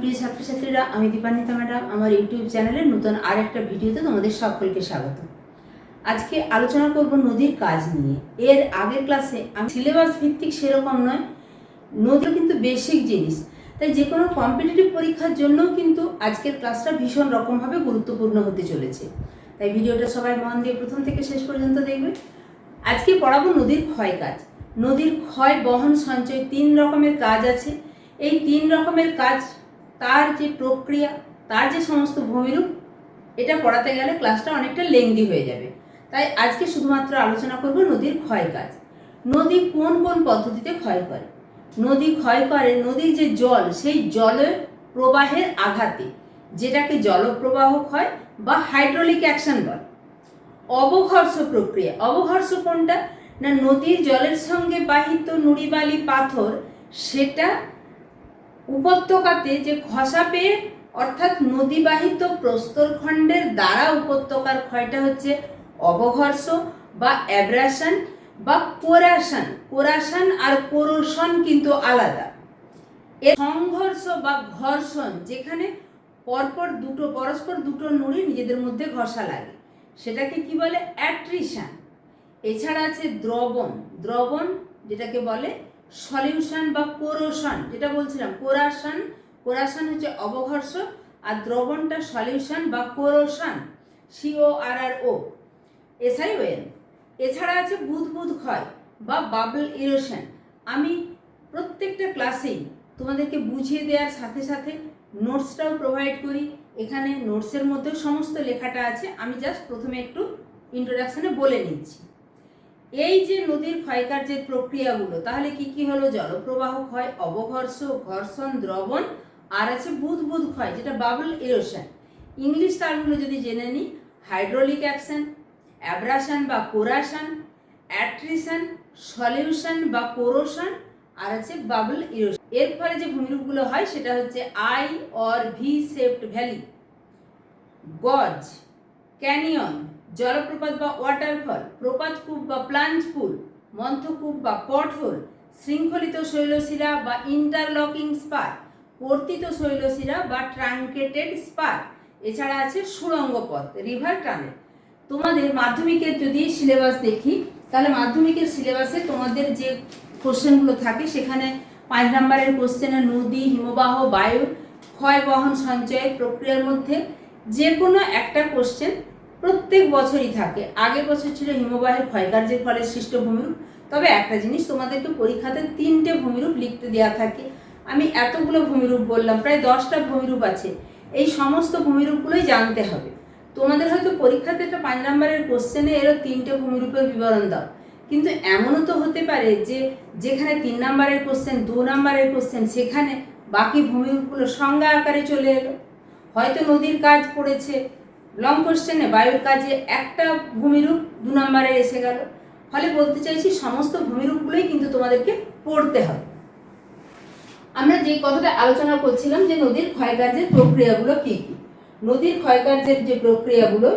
প্রিয় ছাত্রছাত্রীরা, আমি দীপান্বিতা ম্যাডাম, আমার ইউটিউব চ্যানেলে নতুন আর একটা ভিডিওতে তোমাদের সকলকে স্বাগত। আজকে আলোচনা করব নদীর কাজ নিয়ে। এর আগের ক্লাসে আমি সিলেবাস ভিত্তিক সেরকম নয় নদী কিন্তু বেসিক জিনিস। তাই যে কোনো কম্পিটিটিভ পরীক্ষার জন্যও কিন্তু আজকের ক্লাসটা ভীষণ রকমভাবে গুরুত্বপূর্ণ হতে চলেছে। তাই ভিডিওটা সবাই মন দিয়ে প্রথম থেকে শেষ পর্যন্ত দেখবে। আজকে পড়াবো নদীর ক্ষয় কাজ। নদীর ক্ষয় বহন সঞ্চয় তিন রকমের কাজ আছে। এই তিন রকমের কাজ তার যে প্রক্রিয়া, তার যে সমস্ত ভূমিরূপ, এটা পড়াতে গেলে ক্লাসটা অনেকটা লেংদি হয়ে যাবে। তাই আজকে শুধুমাত্র আলোচনা করব নদীর ক্ষয় কাজ। নদী কোন কোন পদ্ধতিতে ক্ষয় করে? নদী ক্ষয় করে নদীর যে জল, সেই জলের প্রবাহের আঘাতে, যেটাকে জলপ্রবাহ ক্ষয় বা হাইড্রোলিক অ্যাকশন বলে। অবঘর্ষ প্রক্রিয়া, অবঘর্ষ কোনটা? না নদীর জলের সঙ্গে বাহিত নুড়িবালি পাথর, সেটা উপত্যকাতে যে পেয়ে, অর্থাৎ নদীবাহিত প্রস্তরখণ্ডের দ্বারা উপত্যকার ক্ষয়টা হচ্ছে অবঘর্ষ বা অ্যাব্রাশন বা কোরাশন কোরাশন আর কোরোশন কিন্তু আলাদা। এর সংঘর্ষ বা ঘর্ষণ যেখানে পরপর দুটো, পরস্পর দুটো নুড়ি নিজেদের মধ্যে ঘষা লাগে, সেটাকে কি বলে? অ্যাট্রিশন এছাড়া আছে দ্রবণ। দ্রবণ যেটাকে বলে সলিউশন বা কোরোশন যেটা বলছিলাম কোরাশন কোরাশন হচ্ছে অবঘর্ষ, আর দ্রবণটা সলিউশন বা corrasion C O R R O S I O N এছাড়া আছে বুদবুদ ক্ষয় বা বাবল ইরোশন। আমি প্রত্যেকটা ক্লাসেই তোমাদেরকে বুঝিয়ে দেওয়ার সাথে সাথে নোটসটাও প্রোভাইড করি। এখানে নোটসের মধ্যেও সমস্ত লেখাটা আছে, আমি জাস্ট প্রথমে একটু ইন্ট্রোডাকশনে বলে নিচ্ছি। এই যে নদীর ক্ষয়কার্যের প্রক্রিয়াগুলো, তাহলে কি কি হলো? জলপ্রবাহ ক্ষয়, অবঘর্ষ, ঘর্ষণ, দ্রবণ, আর আছে বুদবুদ ক্ষয়, যেটা বাবল ইরোশন ইংলিশ তারগুলো যদি জেনে নিই হাইড্রোলিক অ্যাকশন অ্যাব্রাশন বা কোরাশন অ্যাট্রিশন সলিউশন বা কোরোশন আর আছে বাবল ইরোশন এর ফলে যে ভূমিরূপগুলো হয়, সেটা হচ্ছে I or V shaped valley gorge canyon জলপ্রপাত বা ওয়াটারফল প্রপাত কূপ বা প্লাঞ্জ পুল মন্থকূপ বা পটহোল শৃঙ্খলিত শৈলশিরা বা ইন্টারলকিং স্পার কর্তিত শৈলশিরা বা ট্রাঙ্কেটেড স্পার এছাড়া আছে সুড়ঙ্গ পথ রিভার টানেল তোমাদের মাধ্যমিকের যদি সিলেবাস দেখি, তাহলে মাধ্যমিকের সিলেবাসে তোমাদের যে কোশ্চেনগুলো থাকে, সেখানে পাঁচ নম্বরের কোশ্চেনে নদী, হিমবাহ, বায়ু ক্ষয় বহন সঞ্চয় প্রক্রিয়ার মধ্যে যে কোনো একটা কোশ্চেন প্রত্যেক বছরই থাকে। আগের বছর ছিল হিমবাহের ক্ষয়কার্যের ফলে সৃষ্ট ভূমিরূপ তবে একটা জিনিস তোমাদেরকে পরীক্ষাতে তিনটে ভূমিরূপ লিখতে দেওয়া থাকে। আমি এতগুলো ভূমিরূপ বললাম, প্রায় দশটা ভূমিরূপ আছে। এই সমস্ত ভূমিরূপগুলোই জানতে হবে। তোমাদের হয়তো পরীক্ষাতে একটা পাঁচ নম্বরের কোশ্চেনে এরও তিনটে ভূমিরূপের বিবরণ দাও। কিন্তু এমনও তো হতে পারে যে যেখানে তিন নম্বরের কোশ্চেন, দু নম্বরের কোশ্চেন, সেখানে বাকি ভূমিরূপগুলো সংজ্ঞা আকারে চলে এলো। হয়তো নদীর কাজ পড়েছে লং কোশ্চেনে বায়ুর কাজে একটা ভূমিরূপ দু নম্বরে এসে গেল। ফলে বলতে চাইছি সমস্ত ভূমিরূপগুলোই কিন্তু তোমাদেরকে পড়তে হবে। আমরা যে কথাটা আলোচনা করছিলাম যে নদীর ক্ষয়কার্যের প্রক্রিয়াগুলো কি কি? নদীর ক্ষয়কার্যের যে প্রক্রিয়াগুলো,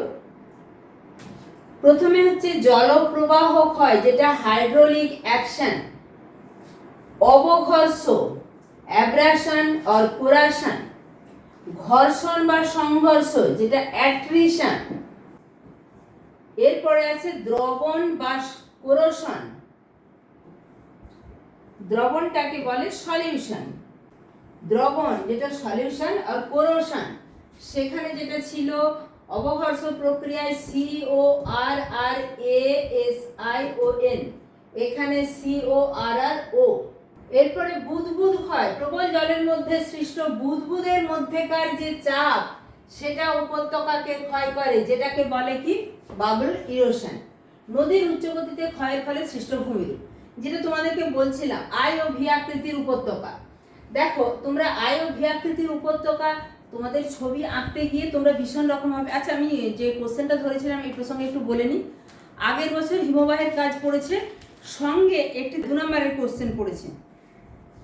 প্রথমে হচ্ছে জলপ্রবাহ ক্ষয়, যেটা হাইড্রোলিক অ্যাকশন, অবঘর্ষ, অ্যাব্রাশন, অর কোরাশন ঘর্ষণ বা সংঘর্ষ, যেটা অ্যাট্রিশন এরপরে আছে দ্রবণ বা কোরোশন। দ্রবণটাকে বলে সলিউশন দ্রবণ, যেটা সলিউশন আর কোরোশন। সেখানে যেটা ছিল অবঘর্ষ প্রক্রিয়ায় C O R R A S I O N এখানে C O R R O এরপরে বুদবুদ হয়। প্রবল জলের মধ্যে সৃষ্ট বুদবুদের মধ্যেকার যে চাপ সেটা উপত্যকাকে ক্ষয় করে, যেটাকে বলে কি? Bubble erosion. নদীর উচ্চগতিতে ক্ষয়ের ফলে সৃষ্ট ভূমিরূপ যেটা তোমাদেরকে বলছিলাম আই ও ভি আকৃতির উপত্যকা। দেখো, তোমরা আই ও ভি আকৃতির উপত্যকা, তোমাদের ছবি আঁকতে গিয়ে তোমরা ভীষণ রকম হবে। আচ্ছা আমি যে কোশ্চেনটা ধরেছিলাম, এই প্রসঙ্গে একটু বলে নিই। আগের বছর হিমবাহের কাজ পড়েছে, সঙ্গে একটি দু নম্বরের কোশ্চেন পড়েছে।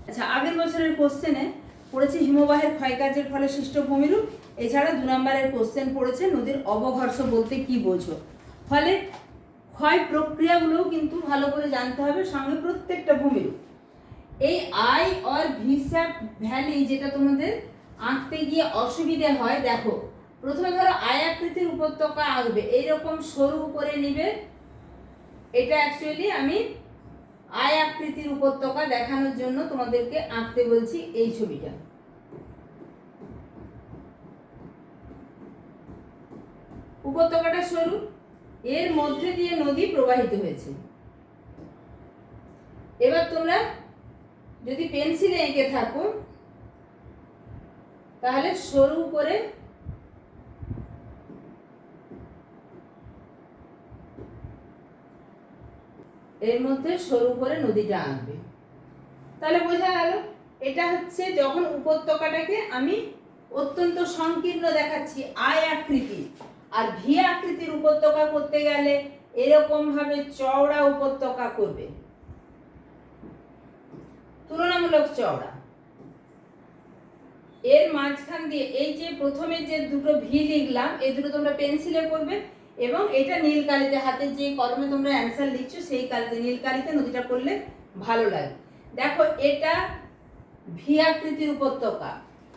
আচ্ছা আগের বছরের কোশ্চেনে পড়েছে হিমবাহের ক্ষয়কার্যের ফলে সৃষ্ট ভূমিরূপ এছাড়া দু নম্বরের কোশ্চেন পড়েছে নদীর অবঘর্ষ বলতে কি বোঝো? ফলে ক্ষয় প্রক্রিয়াগুলোও কিন্তু ভালো করে জানতে হবে সঙ্গে প্রত্যেকটা ভূমিরূপ। এই আই অর ভিস্যাপ ভ্যালি যেটা তোমাদের আঁকতে গিয়ে অসুবিধে হয়, দেখো, প্রথমে ধরো আয় আকৃতির উপত্যকা আঁকবে, এইরকম সরু করে নিবে, এটা অ্যাকচুয়ালি আমি আয় আকৃতির উপত্যকা দেখানোর জন্য তোমাদেরকে আঁকতে বলছি এই ছবিটা। উপত্যকাটা সরু, এর মধ্যে দিয়ে নদী প্রবাহিত হয়েছে। এবার তোমরা যদি পেন্সিলে এঁকে থাকো, তাহলে সরু করে এর মধ্যে সরু করে নদীটা আঁকবে। তাহলে বোঝা গেল, এটা হচ্ছে যখন উপত্যকাটাকে আমি অত্যন্ত সংকীর্ণ দেখাচ্ছি আয় আকৃতি। আর ভি আকৃতির উপত্যকা করতে গেলে এরকম ভাবে চওড়া উপত্যকা করবে। তুলনামূলক চওড়া। এর মাঝখান দিয়ে এই যে প্রথমে যে দুটো ভি লিখলাম এই দুটো তোমরা পেন্সিলে করবে এবং এটা নীল কালিতে, হাতে যে কলমে তোমরা অ্যান্সার লিখছো, সেই কালিতে, নীল কালিতে নদীটা করলে ভালো লাগে। দেখো, এটা ভি আকৃতির উপত্যকা।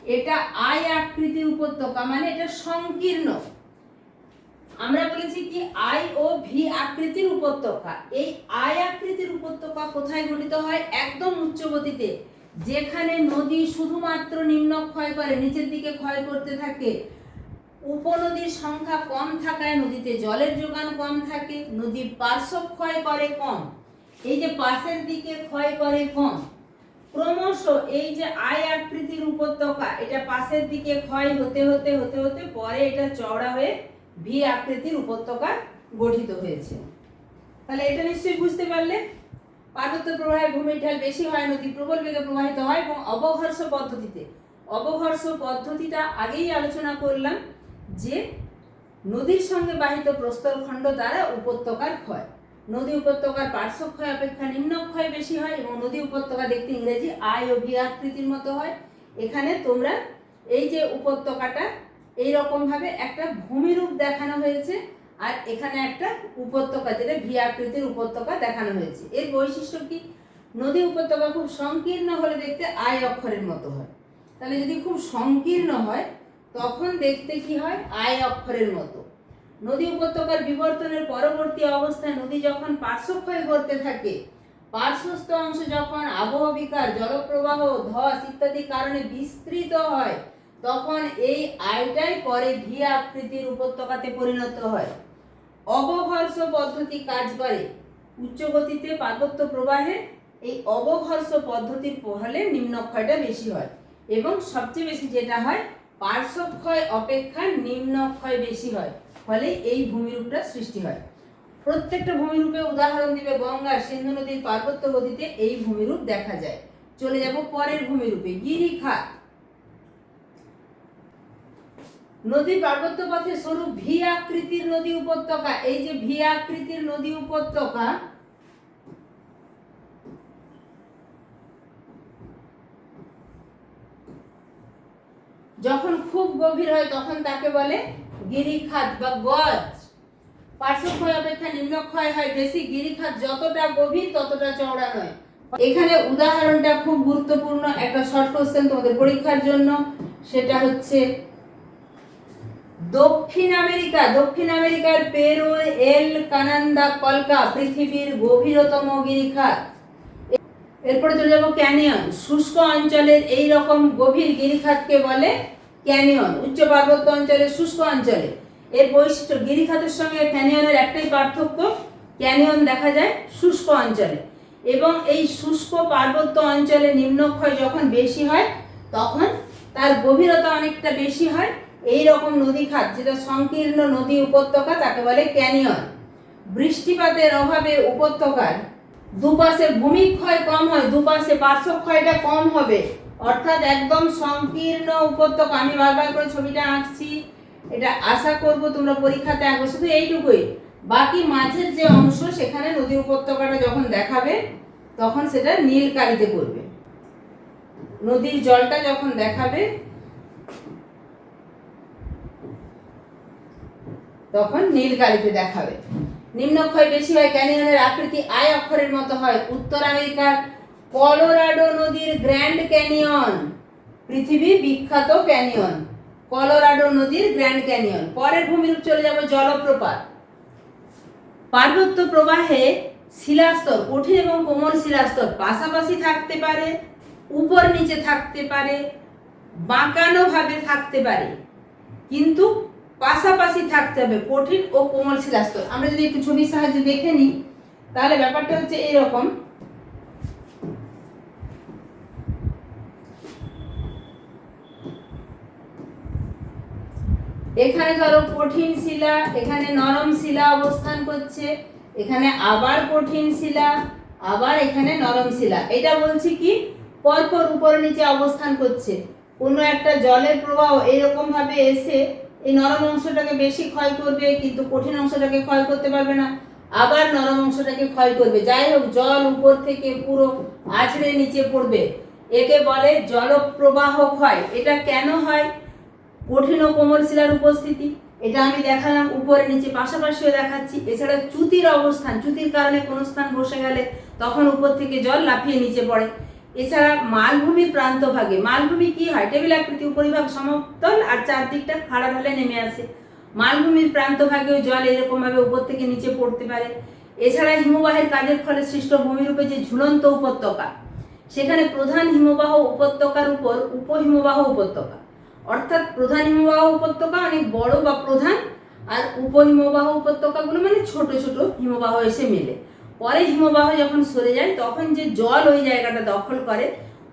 এটা আয় আকৃতির উপত্যকা মানে এটা সংকীর্ণ। আমরা বলেছি কি আই ও ভি আকৃতির উপত্যকা। এই আয় আকৃতির উপত্যকা কোথায় গঠিত হয়? একদম উচ্চ গতিতে। যেখানে নদী শুধুমাত্র নিম্ন ক্ষয় করে, নিচের দিকে ক্ষয় করতে থাকে। উপনদীর সংখ্যা কম থাকায় নদীতে জলের যোগান কম থাকে নদী পার্শ্ব ক্ষয় করে কম। এই যে পাশের দিকে ক্ষয় করে কম, ক্রমশ এই যে আয় আকৃতির উপত্যকা, এটা পাশের দিকে ক্ষয় হতে হতে হতে হতে পরে এটা চওড়া হয়ে ভি আকৃতির উপত্যকা গঠিত হয়েছে। তাহলে এটা নিশ্চয়ই বুঝতে পারলে? পার্বত্য প্রবাহে ভূমির ঢাল বেশি হয়, নদী প্রবল বেগে প্রবাহিত হয় এবং অবঘর্ষ পদ্ধতিতে। অবঘর্ষ পদ্ধতিটা আগেই আলোচনা করলাম। যে নদীর সঙ্গে বাহিত প্রস্তরখণ্ড দ্বারা উপত্যকার ক্ষয়। নদী উপত্যকার পার্শ্বক্ষয় অপেক্ষা নিম্নক্ষয় বেশি হয় এবং নদী উপত্যকা দেখতে ইংরেজি আয় ও আকৃতির মতো হয়। এখানে তোমরা এই যে উপত্যকাটা এই রকম ভাবে একটা ভূমিরূপ দেখানো হয়েছে আর এখানে একটা উপত্যকা যেটা ভি আকৃতির উপত্যকা দেখানো হয়েছে। এর বৈশিষ্ট্য কি? নদী উপত্যকা খুব সংকীর্ণ হলে দেখতে আয় অক্ষরের মতো হয়। তাহলে যদি খুব সংকীর্ণ হয় তখন দেখতে কি হয়? আয় অক্ষরের মতো। নদী উপত্যকার বিবর্তনের পরবর্তী অবস্থায় নদী যখন পার্শ্বক্ষয় করতে থাকে, পার্শ্বস্থ অংশ যখন আবহবিকার জলপ্রবাহ, ধস ইত্যাদি কারণে বিস্তৃত হয়, তখন এই আয়টাই পরে ভি আকৃতির উপত্যকাতে পরিণত হয়। অবঘর্ষ পদ্ধতি কাজ করে। উচ্চ গতিতে পার্বত্য প্রবাহে এই অবঘর্ষ পদ্ধতির ফলে নিম্নক্ষয়টা বেশি হয় এবং সবচেয়ে বেশি যেটা হয় পার্শ্বক্ষয় অপেক্ষা নিম্নক্ষয় বেশি হয়, ফলে এই ভূমিরূপটা সৃষ্টি হয়। প্রত্যেকটা ভূমিরূপে উদাহরণ দিবে গঙ্গা, সিন্ধু নদীর পার্বত্য গতিতে এই ভূমিরূপ দেখা যায়। চলে যাব পরের ভূমিরূপে, গিরিখাত। নদী পার্বত্য পথে সরু ভি আকৃতির নদী উপত্যকা। এই যে ভি আকৃতির নদী উপত্যকা যখন খুব গভীর হয়, তখন তাকে বলে গিরিখাত বা গজ। পার্শ্বক্ষয় অপেক্ষা নিম্নক্ষয় হয়, বেশি গিরিখাত যতটা গভীর, ততটা চওড়া নয় এখানে উদাহরণটা খুব গুরুত্বপূর্ণ, একটা শর্ট কোশ্চেন তোমাদের পরীক্ষার জন্য। সেটা হচ্ছে, দক্ষিণ আমেরিকা, দক্ষিণ আমেরিকার পেরু, এল কানান্দা কলকা, পৃথিবীর গভীরতম গিরিখাত। এরপরে চলে যাব ক্যানিয়ন। শুষ্ক অঞ্চলের এই রকম গভীর গিরিখাতকে বলে ক্যানিয়ন, উচ্চ পার্বত্য অঞ্চলের শুষ্ক অঞ্চলে। এর বৈশিষ্ট্য, গিরিখাতের সঙ্গে ক্যানিয়নের একটাই পার্থক্য, ক্যানিয়ন দেখা যায় শুষ্ক অঞ্চলে। এবং এই শুষ্ক পার্বত্য অঞ্চলে নিম্নক্ষয় যখন বেশি হয়, তখন তার গভীরতা অনেকটা বেশি হয়। এই রকম নদী খাত যেটা সংকীর্ণ নদী উপত্যকা, তাকে বলে ক্যানিয়ন। বৃষ্টিপাতের অভাবে উপত্যকার দুপাশে ভূমিক্ষয় কম হয়, দুপাশে পার্শ্বক্ষয়টা কম হবে। অর্থাৎ একদম সংকীর্ণ উপত্যকা। আমি বারবার করে ছবিটা আঁকছি। এটা আশা করব তোমরা পরীক্ষাতে আঁকবে। শুধু এইটুকুই। বাকি মাঝের যে অংশ, সেখানে নদী উপত্যকাটা যখন দেখাবে, তখন সেটা নীল কালিতে করবে নদীর জলটা যখন দেখাবে, তখন নীল কালিতে দেখাবে। নিম্নক্ষয় বেশি হয় ক্যানিয়নের আকৃতি আয় অক্ষরের মতো হয়। উত্তর আমেরিকার কলোরাডো নদীর গ্র্যান্ড ক্যানিয়ন পৃথিবী বিখ্যাত ক্যানিয়ন। কলোরাডো নদীর গ্র্যান্ড ক্যানিয়ন। পরের ভূমিরূপ চলে যাব জলপ্রপাত। পার্বত্য প্রবাহে শিলাস্তর, কঠিন এবং কোমল শিলাস্তর পাশাপাশি থাকতে পারে, উপর নিচে থাকতে পারে, বাঁকানো ভাবে থাকতে পারে, কিন্তু পাশাপাশি থাকতে হবে কঠিন ও কোমল শিলাস্তর। আমরা যদি একটু ছবির সাহায্যে দেখে নিই, তাহলে ব্যাপারটা হচ্ছে এইরকম। এখানে ধরো কঠিন শিলা, এখানে নরম শিলা অবস্থান করছে, এখানে আবার কঠিন শিলা, আবার এখানে নরম শিলা। এটা বলছি কি? পরপর উপর নিচে অবস্থান করছে। কোনো একটা জলের প্রবাহ এরকম ভাবে এসে এই নরম অংশটাকে বেশি ক্ষয় করবে, কিন্তু কঠিন অংশটাকে ক্ষয় করতে পারবে না, আবার নরম অংশটাকে ক্ষয় করবে। যাই হোক, জল উপর থেকে পুরো আছড়ে নিচে পড়বে। একে বলে জলপ্রবাহ ক্ষয়। এটা কেন হয়? কঠিন ও কোমল শিলার উপস্থিতি। এটা আমি দেখালাম উপরে নিচে, পাশাপাশিও দেখাচ্ছি। এছাড়া চ্যুতির অবস্থান চ্যুতির কারণে কোনো স্থান বসে গেলে তখন উপর থেকে জল লাফিয়ে নিচে পড়ে। এছাড়া মালভূমির প্রান্তভাগে, মালভূমি কি হয়? টেবিল আকৃতি, উপরিভাগ সমতল আর চারদিকটা খাড়া ঢালে নেমে আসে। মালভূমির প্রান্তভাগেও জল এরকমভাবে উপর থেকে নিচে পড়তে পারে। এছাড়া হিমবাহের কাজের ফলে সৃষ্ট ভূমিরূপে যে ঝুলন্ত উপত্যকা, সেখানে প্রধান হিমবাহ উপত্যকার উপর, উপহিমবাহ উপত্যকা। অর্থাৎ প্রধান হিমবাহ উপত্যকা অনেক বড় বা প্রধান, আর উপহিমবাহ উপত্যকাগুলো মানে ছোট ছোট হিমবাহ এসে মেলে। পরে হিমবাহ যখন সরে যায়, তখন যে জল ওই জায়গাটা দখল করে,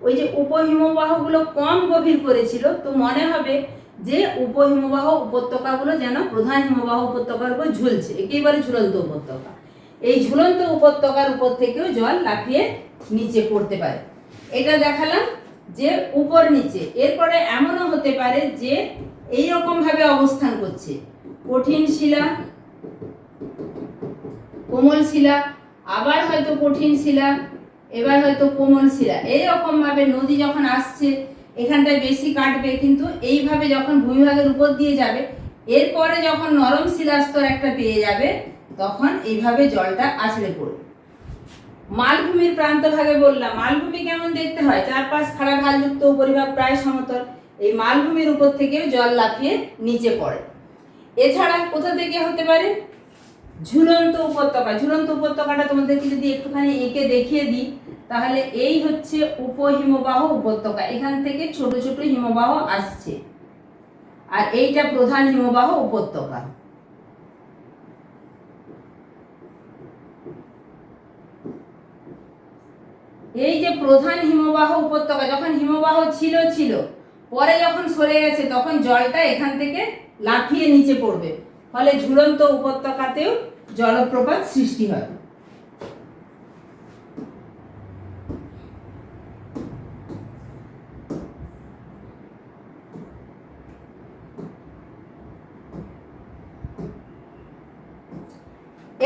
ওই যে উপহিমবাহগুলো কম গভীর করেছিল, তো মনে হবে যে উপহিমবাহ উপত্যকাগুলো যেন প্রধান হিমবাহ উপত্যকার উপর ঝুলছে, একেবারে ঝুলন্ত উপত্যকা। এই ঝুলন্ত উপত্যকার উপর থেকেও জল লাফিয়ে নিচে পড়তে পারে। এটা দেখালাম যে উপর নিচে। এরপরে এমনও হতে পারে যে এই ভাবে অবস্থান করছে। কঠিন শিলা, কোমল শিলা, আবার হয়তো কঠিন শিলা, এবার হয়তো কোমল শিলা। এইরকম ভাবে নদী যখন আসছে, এখানটায় বেশি কাটবে, কিন্তু এইভাবে যখন ভূমিভাগের উপর দিয়ে যাবে, এরপরে যখন নরম শিলাস্তর একটা পেয়ে যাবে, তখন এইভাবে জলটা আছড়ে পড়বে। মালভূমির প্রান্ত ভাগে বললাম, মালভূমি কেমন দেখতে হয়? চারপাশ খাড়া ঢালযুক্ত উপরিভাগ প্রায় সমতল। এই মালভূমির উপর থেকেও জল লাফিয়ে নিচে পড়ে। এছাড়া কোথা থেকে হতে পারে? ঝুলন্ত উপত্যকা। ঝুলন্ত উপত্যকাটা তোমাদেরকে যদি একটুখানি এঁকে দেখিয়ে দিই, তাহলে এই হচ্ছে উপহিমবাহ উপত্যকা। এখান থেকে ছোট ছোট হিমবাহ আসছে। আর এইটা প্রধান হিমবাহ উপত্যকা। এই যে প্রধান হিমবাহ উপত্যকা, যখন হিমবাহ ছিল ছিল, পরে যখন সরে গেছে, তখন জলটা এখান থেকে লাফিয়ে নিচে পড়বে। ফলে ঝুলন্ত উপত্যকাতেও জলপ্রপাত সৃষ্টি হয়।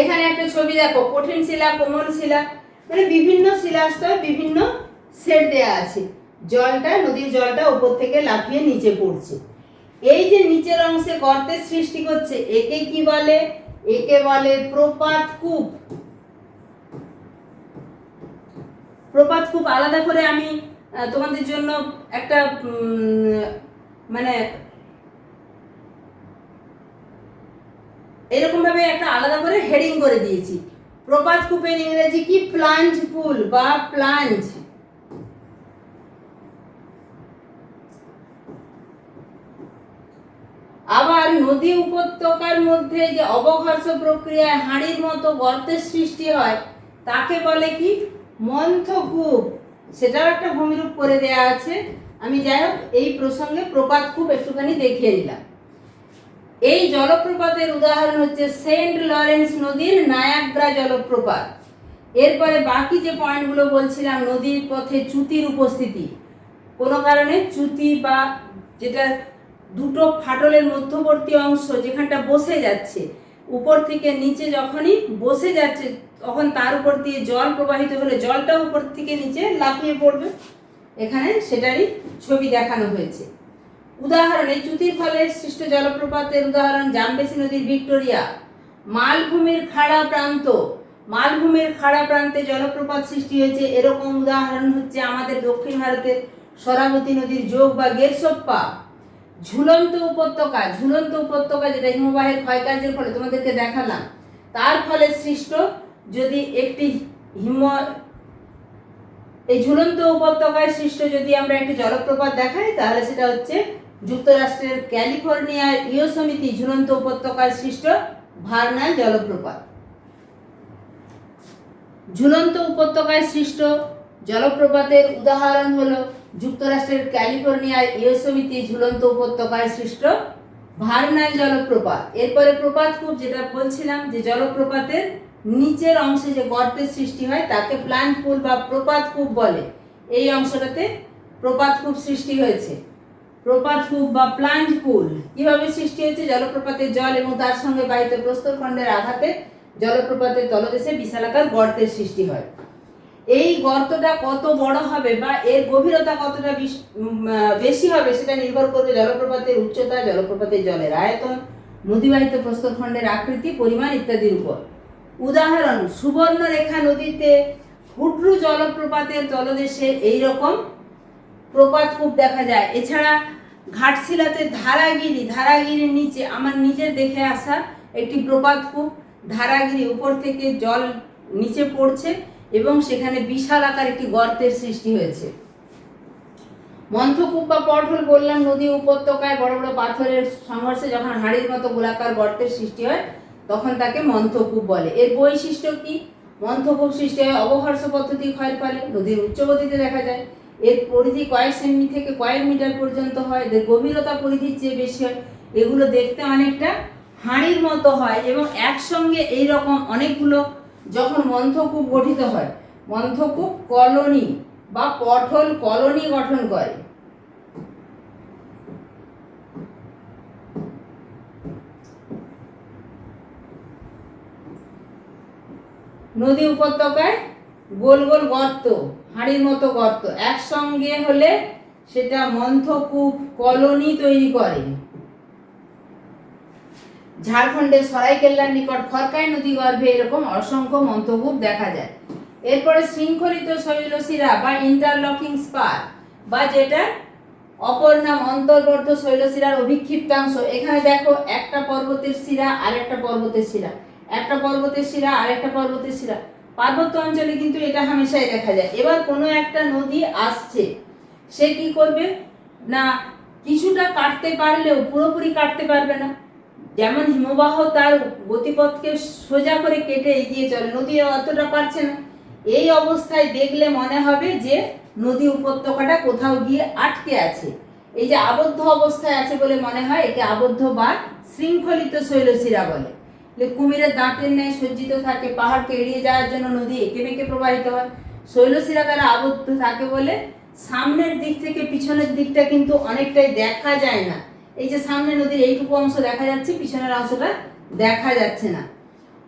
এখানে একটা ছবি দেখো, কঠিন শিলা, কোমল শিলা। মানে বিভিন্ন শিলাস্তর, বিভিন্ন সেট দেয়া আছে। জলটা, নদীর জলটা উপর থেকে লাফিয়ে নিচে পড়ছে। এই যে নিচের অংশে গর্তের সৃষ্টি করছে, একে কি বলে? একে বলে প্রপাত কূপ। প্রপাত কূপ, আলাদা করে আমি তোমাদের জন্য একটা মানে এরকম ভাবে একটা আলাদা করে হেডিং করে দিয়েছি। প্রপাত কূপের ইংরেজি কি? প্লাঞ্জ পুল বা প্লাঞ্জ আবার নদী উপত্যকার মধ্যে যে অবঘর্ষ প্রক্রিয়ায় হাঁড়ির মতো গর্তের সৃষ্টি হয়, তাকে বলে কি? মন্থকূপ সেটাও একটা ভূমিরূপ করে দেয়া আছে। আমি যাই হোক, এই প্রসঙ্গে প্রপাত কূপ একটুখানি দেখিয়ে দিলাম। এই জলপ্রপাতের উদাহরণ হচ্ছে সেন্ট লরেন্স নদীর নায়াগ্রা জলপ্রপাত। এরপরে বাকি যে পয়েন্টগুলো বলছিলাম, নদীর পথে চ্যুতির উপস্থিতি। কোনো কারণে চ্যুতি বা যেটা দুটো ফাটলের মধ্যবর্তী অংশ যেখানটা বসে যাচ্ছে, উপর থেকে নিচে যখনই বসে যাচ্ছে, তখন তার উপর দিয়ে জল প্রবাহিত হলে জলটা উপর থেকে নিচে লাফিয়ে পড়বে। এখানে সেটারই ছবি দেখানো হয়েছে। উদাহরণ চ্যুতির ফলে সৃষ্ট জলপ্রপাতের উদাহরণ জামবেসি নদীর ভিক্টোরিয়া। মালভূমির খাড়া প্রান্ত, মালভূমির খাড়া প্রান্তে জলপ্রপাত সৃষ্টি হয়েছে। এরকম উদাহরণ হচ্ছে আমাদের দক্ষিণ ভারতের সরাবতী নদীর যোগ বা গেরসপ্পা। ঝুলন্ত উপত্যকা ঝুলন্ত উপত্যকা যেটা হিমবাহের ক্ষয়কার্যের ফলে তোমাদেরকে দেখালাম। তার ফলে সৃষ্ট যদি একটি হিম, এই ঝুলন্ত উপত্যকায় সৃষ্ট যদি আমরা একটি জলপ্রপাত দেখাই, তাহলে সেটা হচ্ছে যুক্তরাষ্ট্রের ক্যালিফোর্নিয়ার ইয়োসমিতি ঝুলন্ত উপত্যকায় সৃষ্ট ভার্নাল জলপ্রপাত। ঝুলন্ত উপত্যকায় সৃষ্ট জলপ্রপাতের উদাহরণ হলো যুক্তরাষ্ট্রের ক্যালিফোর্নিয়ার ইয়োসমিতি ঝুলন্ত উপত্যকায় সৃষ্ট ভার্নাল জলপ্রপাত। এরপরে প্রপাত কূপ যেটা বলছিলাম যে জলপ্রপাতের নিচের অংশে যে গর্তের সৃষ্টি হয় তাকে প্লান্ট পুল বা প্রপাত কূপ বলে। এই অংশটাতে প্রপাত কূপ সৃষ্টি হয়েছে। প্রপাত কূপ বা প্লান্ট পুল কীভাবে সৃষ্টি হয়েছে? জলপ্রপাতের জল এবং তার সঙ্গে বাহিত প্রস্তরখণ্ডের আঘাতে জলপ্রপাতের তলদেশে বিশালাকার গর্তের সৃষ্টি হয়। এই গর্তটা কত বড় হবে বা এর গভীরতা কতটা বিশ- হবে সেটা নির্ভর করবে জলপ্রপাতের উচ্চতা, জলপ্রপাতের জলের আয়তন নদীবাহিত প্রস্তরখণ্ডের আকৃতি, পরিমাণ ইত্যাদির উপর। উদাহরণ, সুবর্ণরেখা নদীতে হুড্রু জলপ্রপাতের তলদেশে এই রকম প্রপাত কূপ দেখা যায়। এছাড়া ঘাটশিলাতে ধারাগিরি, ধারাগিরির নিচে আমার নিজের দেখে আসা একটি প্রপাত কূপ, ধারাগিরি উপর থেকে জল নিচে পড়ছে এবং সেখানে বিশাল আকার একটি গর্তের সৃষ্টি হয়েছে। মন্থকূপ বা পটহোল বললাম, নদী উপত্যকায় বড় বড় পাথরের সংঘর্ষে যখন হাড়ির মতো গোলাকার গর্তের সৃষ্টি হয়, তখন তাকে মন্থকূপ বলে। এর বৈশিষ্ট্য কি? মন্থকূপ সৃষ্টি হয় অবহর্ষ পদ্ধতি ক্ষয়ের ফলে, নদীর উচ্চগতিতে দেখা যায়। এর পরিধি কয়েক সেমি থেকে কয়েক মিটার পর্যন্ত হয়। এদের গভীরতা পরিধির চেয়ে বেশি হয়। এগুলো দেখতে অনেকটা হাঁড়ির মতো হয় এবং একসঙ্গে এই রকম অনেকগুলো যখন মন্থকূপ গঠিত হয়, মন্থকূপ কলোনি বা পটল কলোনি গঠন করে। নদী উপত্যকায় গোল গোল গর্ত, হাঁড়ির মতো গর্ত। একসঙ্গে হলে সেটা মন্থকূপ কলোনি তৈরি করে। ঝাড়খণ্ডের সরাইকেল্লার নিকট খরকাই নদী গর্ভে এরকম অসংখ্য মন্থকূপ দেখা যায়। এরপরে শৃঙ্খলিত শৈলশিরা বা ইন্টারলকিং স্পার বা যেটা অপর নাম অন্তর্বর্ধ শৈলশিরার অভিক্ষিপ্তাংশ। এখানে দেখো একটা পর্বতের শিরা আর একটা পর্বতের শিরা। একটা পর্বতের শিরা আর একটা পর্বতের শিরা। পার্বত্য অঞ্চলে কিন্তু এটা হামেশাই দেখা যায়। এবার কোনো একটা নদী আসছে, সে কি করবে? না, কিছুটা কাটতে পারলেও পুরোপুরি কাটতে পারবে না। যেমন হিমবাহ তার গতিপথকে সোজা করে কেটে এগিয়ে চলে, নদী অতটা পারছে না। এই অবস্থায় দেখলে মনে হবে যে নদী উপত্যকাটা কোথাও গিয়ে আটকে আছে। এই যে আবদ্ধ অবস্থায় আছে বলে মনে হয়, একে আবদ্ধ বা শৃঙ্খলিত শৈলশিরা বলে। কুমিরের দাঁতের ন্যায় সজ্জিত থাকে, পাহাড়কে এড়িয়ে যাওয়ার জন্য নদী এঁকে বেঁকে প্রবাহিত হয়। শৈলশিরা দ্বারা আবদ্ধ থাকে বলে সামনের দিক থেকে পিছনের দিকটা কিন্তু অনেকটাই দেখা যায় না। এই যে সামনে নদীর এইটুকু অংশ দেখা যাচ্ছে, পিছনের অংশটা দেখা যাচ্ছে না।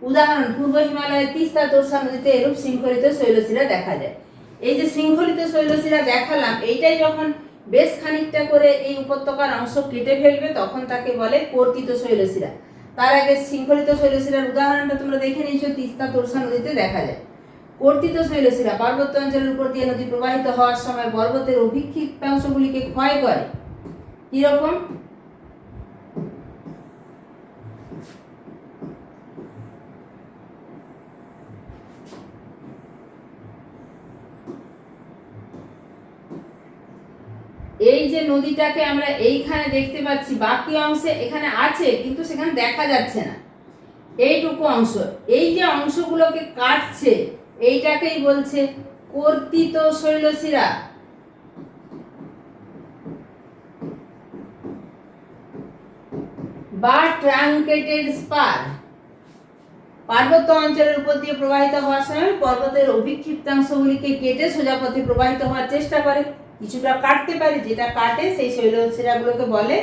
উদাহরণ, পূর্ব হিমালয়ের তিস্তা তোরসা নদীতে এরূপ শৃঙ্খলিত শৈলশিরা দেখা যায়। এই যে শৃঙ্খলিত শৈলশিরা দেখালাম, এইটাই যখন বেশ খানিকটা করে এই উপত্যকার অংশ কেটে ফেলবে, তখন তাকে বলে কর্তিত শৈলশিরা। তার আগে শৃঙ্খলিত শৈলশিরার উদাহরণটা তোমরা দেখে নিয়েছো, তিস্তা তোরসা নদীতে দেখা যায়। কর্তিত শৈলশিরা পার্বত্য অঞ্চলের উপর দিয়ে নদী প্রবাহিত হওয়ার সময় পর্বতের অভিক্ষিপ্তাংশগুলিকে ক্ষয় করে। কীরকম এই যে নদীটাকে আমরা এইখানে দেখতে পাচ্ছি, বাকি অংশে এখানে আছে, কিন্তু সেখানে দেখা যাচ্ছে না। এইটুকু অংশ। এই যে অংশগুলোকে কাটছে, এইটাকেই বলছে কর্তিত শৈলশিরা। বা ট্রাঙ্কেটেড স্পার। পার্বত্য অঞ্চলের উপর দিয়ে প্রবাহিত হওয়ার সময় পর্বতের অভিক্ষিপ্তাংশগুলিকে কেটে সোজা পথে প্রবাহিত হওয়ার চেষ্টা করে। কিছুটা কাটতে পারে, যেটা কাটে সেই শৈলশিরাগুলোকে বলে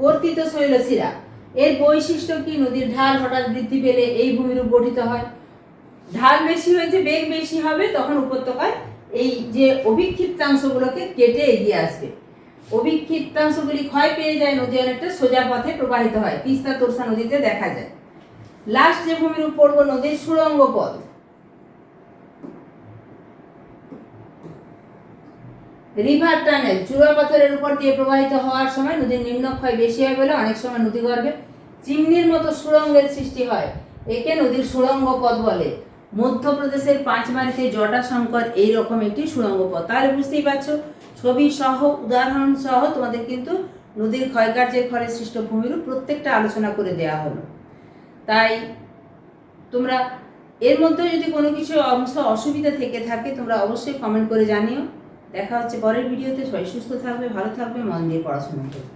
কর্তিত শৈলশিরা। এর বৈশিষ্ট্য কি? নদীর ঢাল হঠাৎ বৃদ্ধি পেলে এই ভূমিরূপ গঠিত হয়। ঢাল বেশি হয়েছে, বেগ বেশি হবে, তখন উপত্যকায় এই যে অভিক্ষিপ্তাংশগুলোকে কেটে এগিয়ে আসবে। অভিক্ষিপ্তাংশগুলি ক্ষয় পেয়ে যায় নদী অনেকটা সোজা পথে প্রবাহিত হয়, তিস্তা তোরসা নদীতে দেখা যায়। লাস্ট যে ভূমির উপর নদীর সুড়ঙ্গ পথ। রিভার টানেল চূড়া পাথরের উপর দিয়ে প্রবাহিত হওয়ার সময় নদীর নিম্নক্ষয় বেশি হয় বলে অনেক সময় নদী গর্ভে চিমনির মতো সুড়ঙ্গের সৃষ্টি হয়। একে নদীর সুড়ঙ্গ পথ বলে। মধ্যপ্রদেশের পাঁচমারিতে জটাশঙ্কর এইরকম একটি সুড়ঙ্গ পথ। তাহলে বুঝতেই পারছ, ছবি সহ, উদাহরণ সহ তোমাদের কিন্তু নদীর ক্ষয়কার্যের ফলে সৃষ্ট ভূমিরূপ প্রত্যেকটা আলোচনা করে দেওয়া হলো। তাই তোমরা এর মধ্যে যদি কোনো কিছু অংশ অসুবিধা থেকে থাকে, তোমরা অবশ্যই কমেন্ট করে জানিও। দেখা হচ্ছে পরের ভিডিওতে। সবাই সুস্থ থাকবে ভালো থাকবে মন দিয়ে পড়াশোনা করবে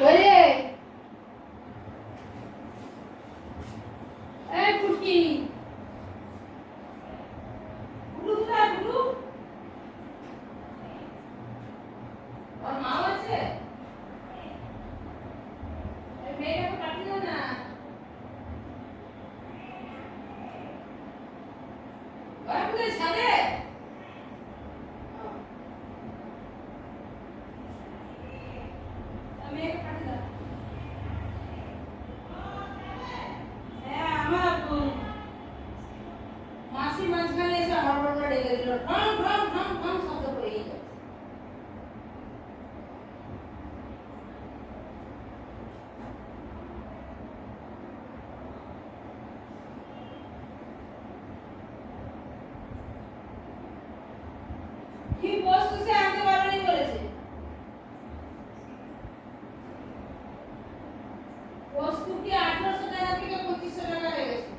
ওরে এই ফুটকি গুলু কোথায় গুলু ওর মা আছে এই মেয়েটাকে পাঠিয়ে দাও না ওরা কোথায় ছাদে মেয়েকে পাঠিয়ে দাও হ্যাঁ আমার বউ- মাসি মাঝখানে এসে হড়বড় করে ডেকে দিল ঠং ঠং ঠং ঠং শব্দ করে এই যাচ্ছে। কি বস্তু সে আনতে পারবেনি বলেছে বস্তু কি আঠারোশো টাকা থেকে পঁচিশশো টাকা হয়ে গেছে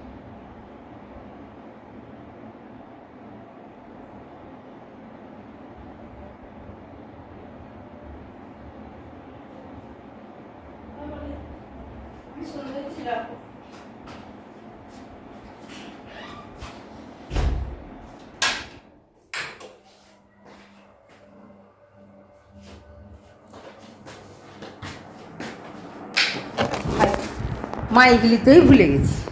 আমি শুনতে ছিলাম মা এগুলি তোই ভুলে গেছি